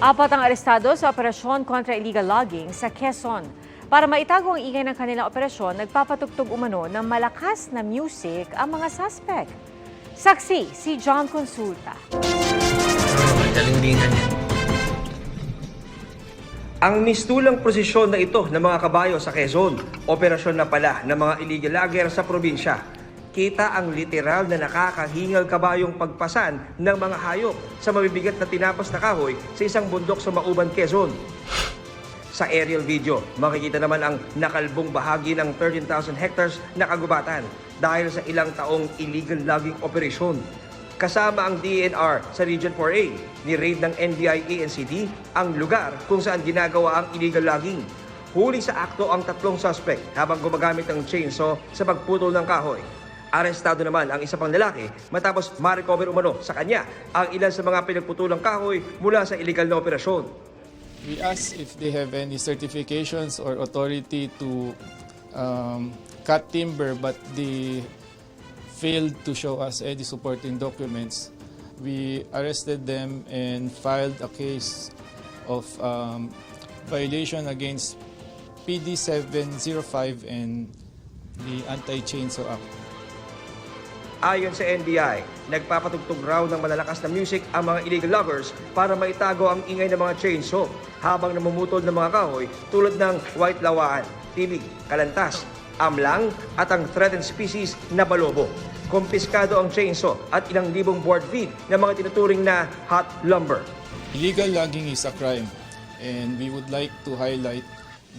Apat ang arestado sa operasyon kontra illegal logging sa Quezon. Para maitago ang ingay ng kanilang operasyon, nagpapatugtog umano ng malakas na music ang mga suspect. Saksi si John Consulta. Yan. Ang mistulang prosesyon na ito ng mga kabayo sa Quezon, operasyon na pala ng mga illegal logger sa probinsya. Kita ang literal na nakakahingal kabayong pagpasan ng mga hayop sa mabibigat na tinapas na kahoy sa isang bundok sa Mauban, Quezon. Sa aerial video, makikita naman ang nakalbong bahagi ng 13,000 hectares na kagubatan dahil sa ilang taong illegal logging operasyon. Kasama ang DNR sa Region 4A, ni-raid ng NBI ANCD ang lugar kung saan ginagawa ang illegal logging. Huli sa akto ang tatlong suspect habang gumagamit ng chainsaw sa pagputol ng kahoy. Arestado naman ang isa pang lalaki matapos ma-recover umano sa kanya ang ilan sa mga pinagputulang kahoy mula sa illegal na operasyon. We ask if they have any certifications or authority to um, cut timber, but they failed to show us any supporting documents. We arrested them and filed a case of um, violation against PD 705 and the Anti-Chainsaw Act. Ayon sa NBI, nagpapatugtog raw ng malalakas na music ang mga illegal loggers para maitago ang ingay ng mga chainsaw habang namumutol ng mga kahoy tulad ng white lawaan, tibig, kalantas, amlang at ang threatened species na balobo. Kompiskado ang chainsaw at ilang libong board feet ng mga tinuturing na hot lumber. Illegal logging is a crime, and we would like to highlight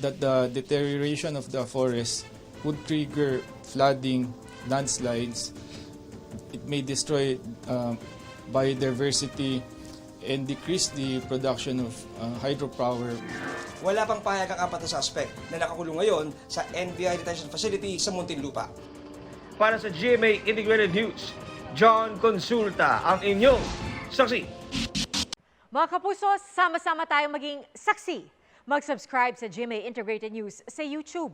that the deterioration of the forest would trigger flooding, landslides. It may destroy uh, biodiversity and decrease the production of uh, hydropower. Wala pang pahayag ang apat na suspect na nakakulong ngayon sa NBI Detention Facility sa Muntinlupa. Para sa GMA Integrated News, John Consulta ang inyong saksi. Mga kapuso, sama-sama tayong maging saksi. Mag-subscribe sa GMA Integrated News sa YouTube.